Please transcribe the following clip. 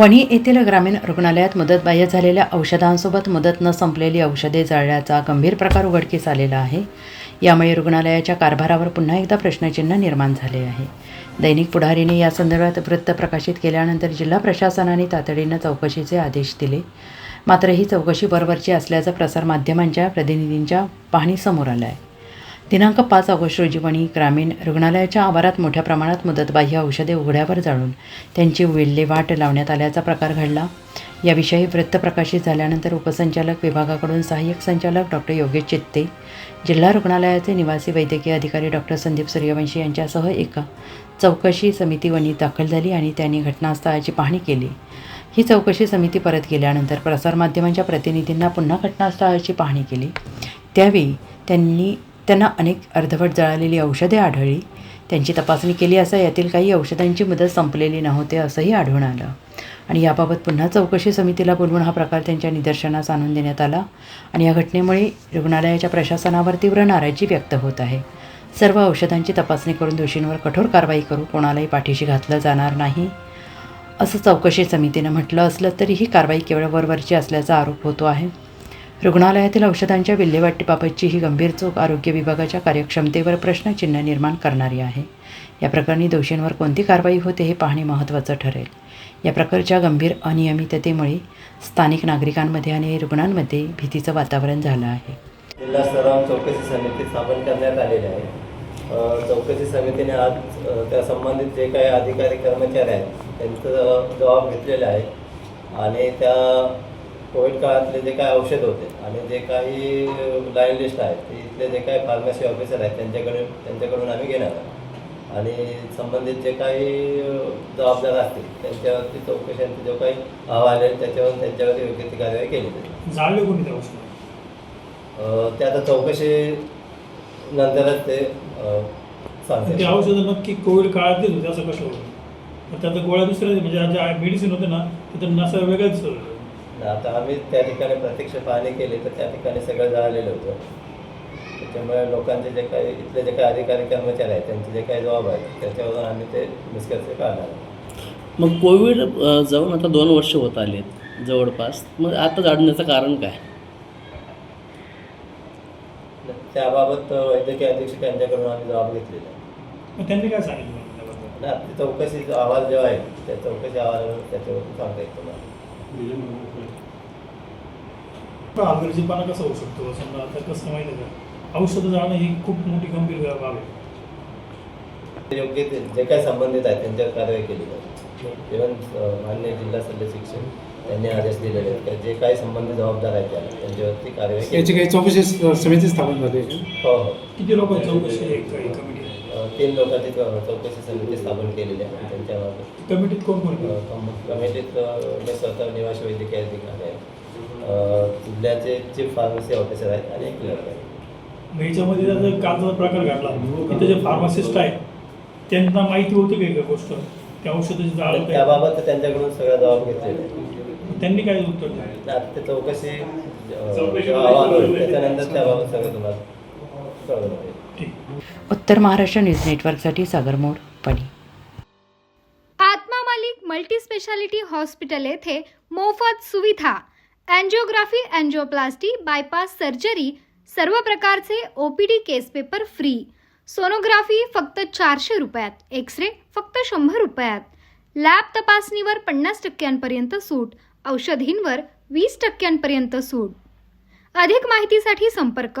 वणी येथील ग्रामीण रुग्णालयात मदतबाह्य झालेल्या औषधांसोबत मुदत न संपलेली औषधे जाळल्याचा गंभीर प्रकार उघडकीस आलेला आहे. यामुळे रुग्णालयाच्या कारभारावर पुन्हा एकदा प्रश्नचिन्ह निर्माण झाले आहे. दैनिक पुढारीने या संदर्भात वृत्त प्रकाशित केल्यानंतर जिल्हा प्रशासनाने तातडीनं चौकशीचे आदेश दिले. मात्र ही चौकशी बरोबरची असल्याचं प्रसारमाध्यमांच्या प्रतिनिधींच्या पाहणीसमोर आलं आहे दिनांक पाच ऑगस्ट रोजी वणी ग्रामीण रुग्णालयाच्या आवारात मोठ्या प्रमाणात मुदतबाह्य औषधे उघड्यावर जाळून त्यांची विल्हेवाट लावण्यात आल्याचा प्रकार घडला. याविषयी वृत्त प्रकाशित झाल्यानंतर उपसंचालक विभागाकडून सहाय्यक संचालक डॉक्टर योगेश चित्ते जिल्हा रुग्णालयाचे निवासी वैद्यकीय अधिकारी डॉक्टर संदीप सूर्यवंशी यांच्यासह एका चौकशी समिती वणी दाखल झाली आणि त्यांनी घटनास्थळाची पाहणी केली. ही चौकशी समिती परत गेल्यानंतर प्रसारमाध्यमांच्या प्रतिनिधींना पुन्हा घटनास्थळाची पाहणी केली. त्यावेळी त्यांनी त्यांना अनेक अर्धवट जळालेली औषधे आढळली. त्यांची तपासणी केली असता यातील काही औषधांची मुदत संपलेली नव्हते असंही आढळून आलं. आणि याबाबत पुन्हा चौकशी समितीला बोलवून हा प्रकार त्यांच्या निदर्शनास आणून देण्यात आला आणि या घटनेमुळे रुग्णालयाच्या प्रशासनावर तीव्र नाराजी व्यक्त होत आहे. सर्व औषधांची तपासणी करून दोषींवर कठोर कारवाई करू कोणालाही पाठीशी घातलं जाणार नाही. असं चौकशी समितीनं म्हटलं असलं तरी ही कारवाई केवळ वरवरची असल्याचा आरोप होतो आहे. रुग्णालयातील औषधांच्या विल्हेवाटीबाबतची ही गंभीर चूक आरोग्य विभागाच्या कार्यक्षमतेवर प्रश्नचिन्ह निर्माण करणारी आहे. या प्रकरणी दोषींवर कोणती कारवाई होते हे पाहणे महत्त्वाचं ठरेल. या प्रकारच्या गंभीर अनियमिततेमुळे स्थानिक नागरिकांमध्ये आणि रुग्णांमध्ये भीतीचं वातावरण झालं आहे. जिल्हा स्तरावर चौकशी समिती स्थापन करण्यात आलेली आहे. चौकशी समितीने आज त्या संबंधित जे काही अधिकारी कर्मचारी आहेत त्यांचं जबाब घेतलेला आहे. आणि त्या कोविड काळातले जे काही औषध होते आणि जे काही लाईन लिस्ट आहेत ते इथले जे काही फार्मसी ऑफिसर आहेत त्यांच्याकडे त्यांच्याकडून आम्ही घेणार आहोत. आणि संबंधित जे काही जबाबदार असतील त्यांच्यावरती चौकशांचे जो काही अहवाल आहे त्याच्यावर त्यांच्यावरती योग्य ती कार्यवाही केली जाईल. जाळले कोणी त्या औषध ते आता चौकशी नंतरच ते सांगते औषधं नक्की कोविड काळात देत होते असं कसं होतं? त्याचं गोळ्या दुसऱ्या म्हणजे ज्या मेडिसिन होते ना तिथं नसा होतं. आता आम्ही त्या ठिकाणी प्रत्यक्ष पाहणी केली तर त्या ठिकाणी सगळं जळालेलं होतं त्याच्यामुळे लोकांचे जे काही इथले जे काही अधिकारी कर्मचारी आहेत त्यांचे जे काही जबाब आहेत त्याच्यावरून आम्ही ते निष्कर्ष काढणार. मग कोविड जाऊन आता दोन वर्ष होत आलेत जवळपास मग आता जाडण्याचं कारण काय त्याबाबत वैद्यकीय अधीक्षक यांच्याकडून आम्ही जबाब घेतलेला आहे. मग त्यांनी काय सांगितलं? ना ते चौकशी अहवाल जेव्हा आहे त्या चौकशी अहवालावर त्याच्यावरून सांगता येईल तुम्हाला का हलगर्जीपणा कसा होऊ शकतो? समजा आता कसं माहिती आहे का? औषधं जाणं ही खूप मोठी गंभीर बाब आहे. योग्य ते जे काही संबंधित आहेत त्यांच्यावर कारवाई केली जाईल इव्हन मान्य जिल्हा शल्य शिक्षक त्यांनी आदेश दिलेले आहेत. की जे काही संबंधित जबाबदार आहेत त्याला त्यांच्यावरती कारवाई याची काही चौकशी समिती स्थापन झाली आहे. हो हो. किती लोकांची चौकशी तीन लोकांची चौकशी समिती स्थापन केलेली आहे. त्यांच्यावर कमिटीत कोण कोण कमिटीत मी स्वतः निवासी वैद्यकीय अधिकारी आहे अ, जिल्ह्याचे चीफ फार्मसी ऑफिसर आहेत आणि एक क्लर्क आहे. मग याच्यामध्ये जर कालचा प्रकार घडला. तिथे जे फार्मासिस्ट आहेत त्यांना माहिती होती का एका गोष्ट? त्या औषधाची जाळ त्याबाबत त्यांच्याकडून सगळा जबाब घेतलेला आहे. त्यांनी काय उत्तर दिलं? आता ते चौकशी त्याच्यानंतर त्याबाबत सगळं तुम्हाला ठीक उत्तर महाराष्ट्र न्यूज नेटवर्कसाठी सागर मोड पणी आत्मा मालिक मल्टी हॉस्पिटल येथे मोफत सुविधा. अँजिओग्राफी अँजिओप्लास्टी बायपास सर्जरी सर्व प्रकारचे O P D case paper free. Sonography फक्त चारशे रुपयात एक्स रे फक्त शंभर रुपयात. लॅब तपासणीवर पन्नास टक्क्यांपर्यंत सूट औषधींवर वीस टक्क्यांपर्यंत सूट. अधिक माहितीसाठी संपर्क